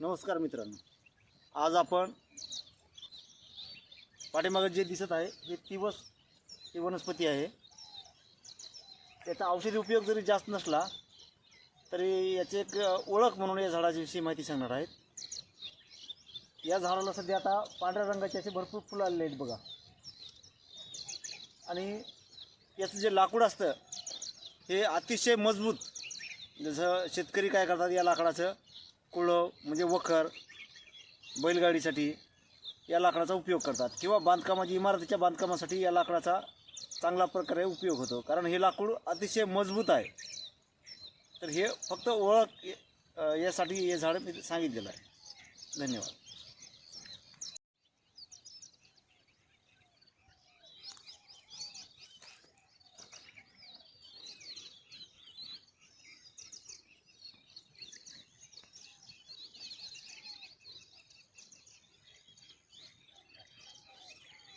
नमस्कार मित्रांनो. आज आपण पाठीमागं जे दिसत आहे हे तिवस ही वनस्पती आहे. याचा औषधी उपयोग जरी जास्त नसला तरी याची एक ओळख म्हणून या झाडाची माहिती सांगणार आहेत. या झाडाला सध्या आता पांढऱ्या रंगाचे असे भरपूर फुलं आलेले आहेत बघा. आणि याचं जे लाकूड असतं हे अतिशय मजबूत. जसं शेतकरी काय करतात या लाकडाचं कुळं म्हणजे वखर बैलगाडीसाठी या लाकडाचा उपयोग करतात. किंवा बांधकामाची इमारतीच्या बांधकामासाठी या लाकडाचा चांगला प्रकारे उपयोग होतो. कारण हे लाकूड अतिशय मजबूत आहे. तर हे फक्त ओळख यासाठी हे झाड मी सांगितलेलं आहे. धन्यवाद.